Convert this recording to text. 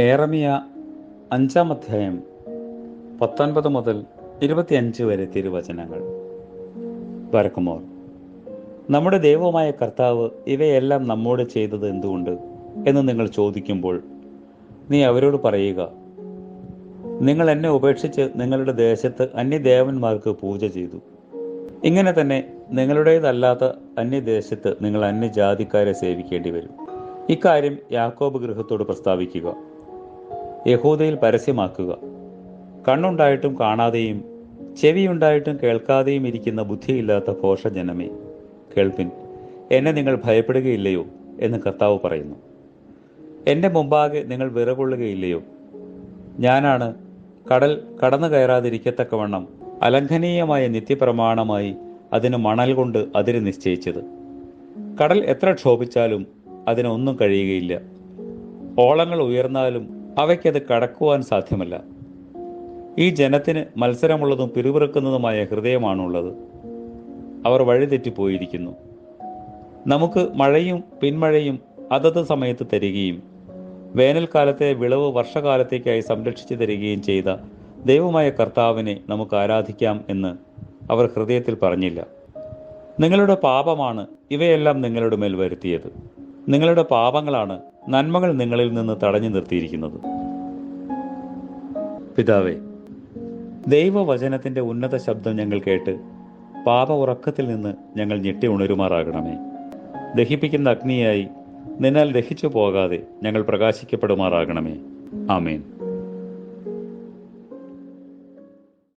ഏറമിയ അഞ്ചാം അധ്യായം പത്തൊൻപത് മുതൽ ഇരുപത്തിയഞ്ച് വരെ തിരുവചനങ്ങൾ. വരക്കുമോർ നമ്മുടെ ദൈവമായ കർത്താവ് ഇവയെല്ലാം നമ്മോട് ചെയ്തത് എന്തുകൊണ്ട് എന്ന് നിങ്ങൾ ചോദിക്കുമ്പോൾ നീ അവരോട് പറയുക നിങ്ങൾ എന്നെ ഉപേക്ഷിച്ച് നിങ്ങളുടെ ദേശത്ത് അന്യദേവന്മാർക്ക് പൂജ ചെയ്തു. ഇങ്ങനെ തന്നെ നിങ്ങളുടേതല്ലാത്ത അന്യദേശത്ത് നിങ്ങൾ അന്യജാതിക്കാരെ സേവിക്കേണ്ടി വരും ഇക്കാര്യം യാക്കോബ് ഗൃഹത്തോട് പ്രസ്താവിക്കുക. യഹൂദയിൽ പരസ്യമാക്കുക. കണ്ണുണ്ടായിട്ടും കാണാതെയും ചെവിയുണ്ടായിട്ടും കേൾക്കാതെയും ഇരിക്കുന്ന ബുദ്ധിയില്ലാത്ത ഘോഷജനമേ കേൾപ്പിൻ. എന്നെ നിങ്ങൾ ഭയപ്പെടുകയില്ലയോ എന്ന് കർത്താവ് പറയുന്നു. എന്റെ മുമ്പാകെ നിങ്ങൾ വിറകൊള്ളുകയില്ലയോ? ഞാനാണ് കടൽ കടന്നു കയറാതിരിക്കത്തക്കവണ്ണം അലംഘനീയമായ നിത്യപ്രമാണമായി അതിന് മണൽ കൊണ്ട് അതിര് നിശ്ചയിച്ചത്. കടൽ എത്ര ക്ഷോഭിച്ചാലും അതിനൊന്നും കഴിയുകയില്ല. ഓളങ്ങൾ ഉയർന്നാലും അവയ്ക്കത് കടക്കുവാൻ സാധ്യമല്ല. ഈ ജനത്തിന് മത്സരമുള്ളതും പിറുപിറുക്കുന്നതുമായ ഹൃദയമാണുള്ളത്. അവർ വഴിതെറ്റിപ്പോയിരിക്കുന്നു. നമുക്ക് മഴയും പിന്മഴയും അതത് സമയത്ത് തരികയും വേനൽക്കാലത്തെ വിളവ് വർഷകാലത്തേക്കായി സംരക്ഷിച്ചു തരികയും ചെയ്ത ദൈവമായ കർത്താവിനെ നമുക്ക് ആരാധിക്കാം എന്ന് അവർ ഹൃദയത്തിൽ പറഞ്ഞില്ല. നിങ്ങളുടെ പാപമാണ് ഇവയെല്ലാം നിങ്ങളുടെ മേൽ വരുത്തിയത്. നിങ്ങളുടെ പാപങ്ങളാണ് നന്മകൾ നിങ്ങളിൽ നിന്ന് തടഞ്ഞു നിർത്തിയിരിക്കുന്നത്. പിതാവേ ദൈവവചനത്തിന്റെ ഉന്നത ശബ്ദം ഞങ്ങൾ കേട്ട് പാപ ഉറക്കത്തിൽ നിന്ന് ഞങ്ങൾ ഞെട്ടി ഉണരുമാറാകണമേ. ദഹിപ്പിക്കുന്ന അഗ്നിയായി നിന്നാൽ ദഹിച്ചു പോകാതെ ഞങ്ങൾ പ്രകാശിക്കപ്പെടുമാറാകണമേ. ആമേൻ.